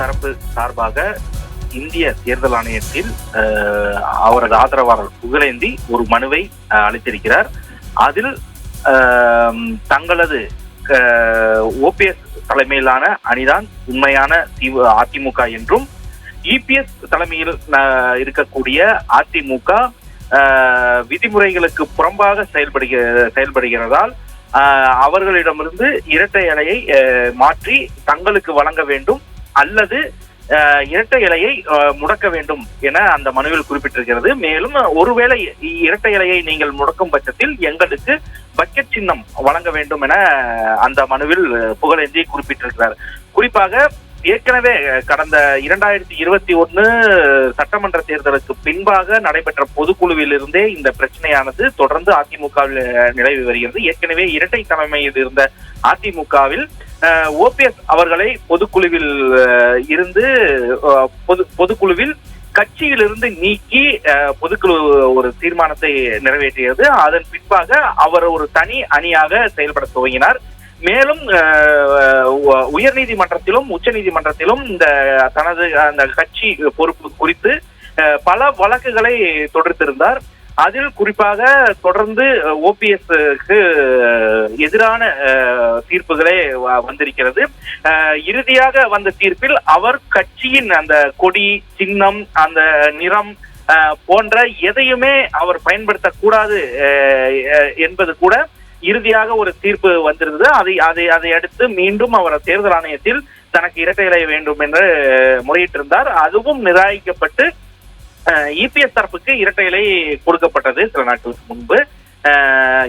தரப்பு சார்பாக இந்திய தேர்தல் ஆணையத்தில் அவரது ஆதரவாளர் புகழேந்தி ஒரு மனுவை அளித்திருக்கிறார். அதில் தங்களது ஓபிஎஸ் தலைமையிலான அணிதான் உண்மையான தீவு அதிமுக என்றும் இபிஎஸ் தலைமையில் இருக்கக்கூடிய அதிமுக விதிமுறைகளுக்கு புறம்பாக செயல்படுக செயல்படுகிறதால் அவர்களிடமிருந்து இரட்டை அலையை மாற்றி தங்களுக்கு வழங்க வேண்டும். அல்லது இரட்டை இலையை முடக்க வேண்டும் என அந்த மனுவில் குறிப்பிட்டிருக்கிறது. மேலும் ஒருவேளை இரட்டை இலையை நீங்கள் முடக்கும் பட்சத்தில் எங்களுக்கு பக்கெட் சின்னம் வழங்க வேண்டும் என அந்த மனுவில் புகழேந்தி குறிப்பிட்டிருக்கிறார். குறிப்பாக ஏற்கனவே கடந்த இரண்டாயிரத்தி இருபத்தி ஒன்னு சட்டமன்ற தேர்தலுக்கு பின்பாக நடைபெற்ற பொதுக்குழுவில் இருந்தே இந்த பிரச்சனையானது தொடர்ந்து அதிமுகவில் நிலவி வருகிறது. ஏற்கனவே இரட்டை தலைமையில் இருந்த அதிமுகவில் ஓபிஎஸ் அவர்களை பொதுக்குழுவில் இருந்து பொது பொதுக்குழுவில் கட்சியிலிருந்து நீக்கி பொதுக்குழு ஒரு தீர்மானத்தை நிறைவேற்றியது. அதன் பின்பாக அவர் ஒரு தனி அணியாக செயல்பட துவங்கினார். மேலும் உயர் நீதிமன்றத்திலும் உச்ச நீதிமன்றத்திலும் இந்த தனது அந்த கட்சி பொறுப்பு குறித்து பல வழக்குகளை தொடர்த்திருந்தார் அதில் குறிப்பாக தொடர்ந்து ஓபிஎஸ்க்கு எதிரான தீர்ப்புகளே வ- வந்திருக்கிறது. இறுதியாக வந்த தீர்ப்பில் அவர் கட்சியின் அந்த கொடி சின்னம் அந்த நிறம் போன்ற எதையுமே அவர் பயன்படுத்தக்கூடாது என்பது கூட இறுதியாக ஒரு தீர்ப்பு வந்திருந்தது. அதை அதை அதை அடுத்து மீண்டும் அவர் தேர்தல் ஆணையத்தில் தனக்கு இரட்டை இலை வேண்டும் என்று முறையிட்டிருந்தார். அதுவும் நிராகரிக்கப்பட்டு இபிஎஸ் தரப்புக்கு இரட்டை இலை கொடுக்கப்பட்டது சில நாட்களுக்கு முன்பு.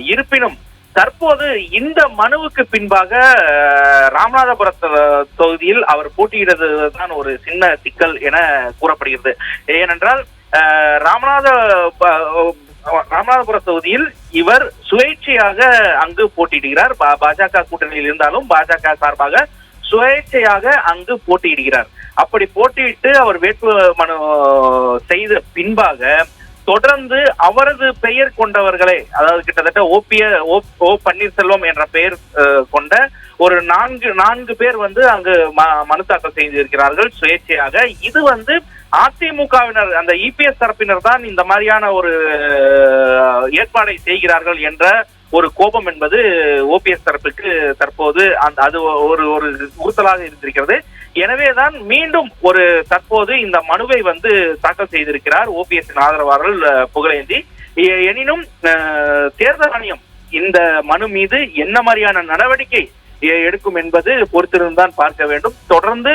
இருப்பினும் தற்போது இந்த மனுவுக்கு பின்பாக அஹ், ராமநாதபுரம் தொகுதியில் அவர் போட்டியிடுவது தான் ஒரு சின்ன சிக்கல் என கூறப்படுகிறது. ஏனென்றால் ராமநாத ராமநாதபுரம் தொகுதியில் இவர் சுயேட்சையாக அங்கு போட்டியிடுகிறார். பா- பாஜக கூட்டணியில் இருந்தாலும் பாஜக சார்பாக சுயேட்சையாக அங்கு போட்டியிடுகிறார். அப்படி போட்டியிட்டு அவர் வேட்பு மனு செய்த பின்பாக தொடர்ந்து அவரது பெயர் கொண்டவர்களை அதாவது கிட்டத்தட்ட ஓபிய ஓ பன்னீர்செல்வம் என்ற பெயர் கொண்ட ஒரு நான்கு நான்கு பேர் வந்து அங்கு ம- மனு தாக்கல் செய்திருக்கிறார்கள் சுயேட்சையாக. இது வந்து அதிமுகவினர் அந்த இபிஎஸ் தரப்பினர் தான் இந்த மாதிரியான ஒரு ஏற்பாடை செய்கிறார்கள் என்ற ஒரு கோபம் என்பது ஓபிஎஸ் தரப்புக்கு தற்போது அந்த அது ஒரு ஒரு உறுத்தலாக இருந்திருக்கிறது. எனவேதான் மீண்டும் ஒரு தற்போது இந்த மனுவை வந்து தாக்கல் செய்திருக்கிறார் ஓபிஎஸ் ஆதரவாளர்கள் புகழேந்தி. எனினும் அஹ், தேர்தல் ஆணையம் இந்த மனு மீது என்ன மாதிரியான நடவடிக்கை எடுக்கும் என்பது பொறுத்திருந்தான் பார்க்க வேண்டும். தொடர்ந்து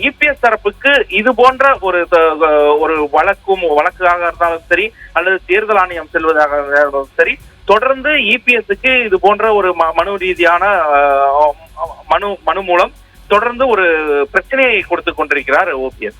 இபிஎஸ் தரப்புக்கு இது போன்ற ஒரு ஒரு வழக்கும் வழக்காக இருந்தாலும் சரி அல்லது தேர்தல் ஆணையம் செல்வதாக இருந்தாலும் சரி தொடர்ந்து இபிஎஸ்க்கு இது போன்ற ஒரு ம- மனு ரீதியான மனு மனு மூலம் தொடர்ந்து ஒரு பிரச்சனையை கொடுத்து கொண்டிருக்கிறார் ஓபிஎஸ்